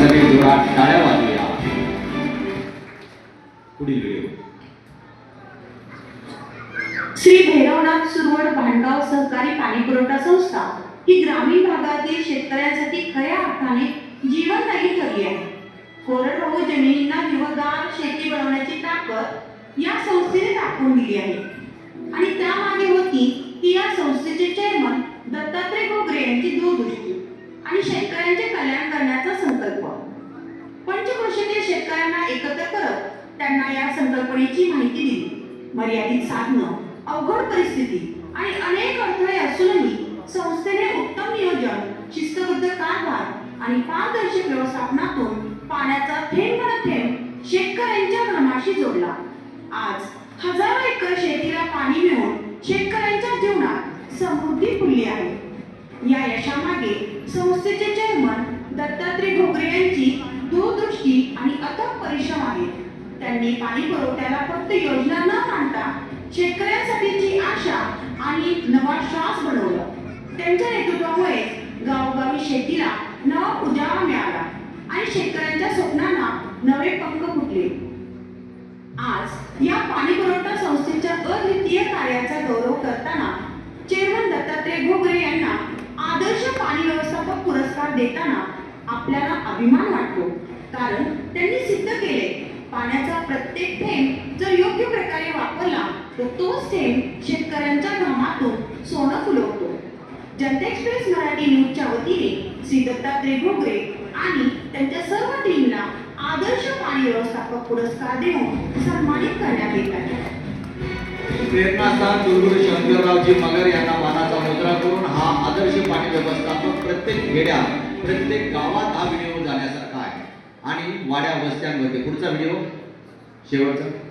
सगळे जोरात टाळ्या वाजूया पुढील व्हिडिओ श्री भैरवनाथ सुरवड भांडगाव सहकारी पाणी पुरवठा संस्था ही ग्रामीण भागातील शेतकऱ्यांसाठी खऱ्या अर्थाने जीवनदायी ठरली आहे. कोरडवाहू जमिनींना हिरवगार शेती बनवण्याची ताकद या संस्थेने दाखवून दिली आहे. आणि त्यामागे होती एकत्र करत त्यांना या संकल्पनेची माहिती दिली. मर्यादित साधनं अवघड परिस्थिती आणि अनेक अडथळे असूनही संस्थेने उत्तम नियोजन शिस्तबद्ध कारभार आणि पारदर्शक व्यवस्थापनातून पाण्याचा थेंब थेंब शेतकऱ्यांच्या भ्रमाशी जोडला. आज हजारो एकर शेतीला पाणी मिळून शेतकऱ्यांच्या जीवनात समृद्धी फुलली आहे. या यशामागे संस्थेचे चेअरमन दत्तात्रय घोगरे यांची दूरदृष्टी आणि अथक परिश्रम आहेत त्यांनी पाणी पुरवठ्याला फक्त योजना न मांडता शेतकऱ्यांसाठीची आशा आणि नवा श्वास बनवला त्यांच्या नेतृत्वामुळे गावोगावी शेतीला नवा उजावा मिळाला आणि शेतकऱ्यांच्या स्वप्नांना नवे पंख फुटले. आज या पाणी पुरवठा संस्थेच्या अद्वितीय कार्याचा गौरव करताना चेअरमन दत्तात्रय घोगरे यांना आदर्श पाणी व्यवस्थापक पुरस्कार देताना आपल्याला अभिमान वाटतो. कारण त्यांनी सिद्ध केले. पाण्याचा प्रत्येक थेंब जर योग्य प्रकारे वापरला तर तोच थेंब शेतकऱ्यांच्या घामातून सोनं फुलवतो. जनता एक्सप्रेस मराठी न्यूजच्या वतीने श्री दत्तात्रय आणि त्यांच्या सर्व टीमला आदर्श पाणी व्यवस्थापक पुरस्कार देऊन सन्मानित करण्यात येत आहे. प्रेरणास्थान गुरुगुरु शंकररावजी मगर यांना मानाचा मुद्रा करून हा आदर्श पाणी व्यवस्थापक प्रत्येक खेड्या प्रत्येक गावात हा विनियोग जाण्यासाठी आणि वाड्या वस्त्यांमध्ये पुढचा व्हिडिओ शेवटचा.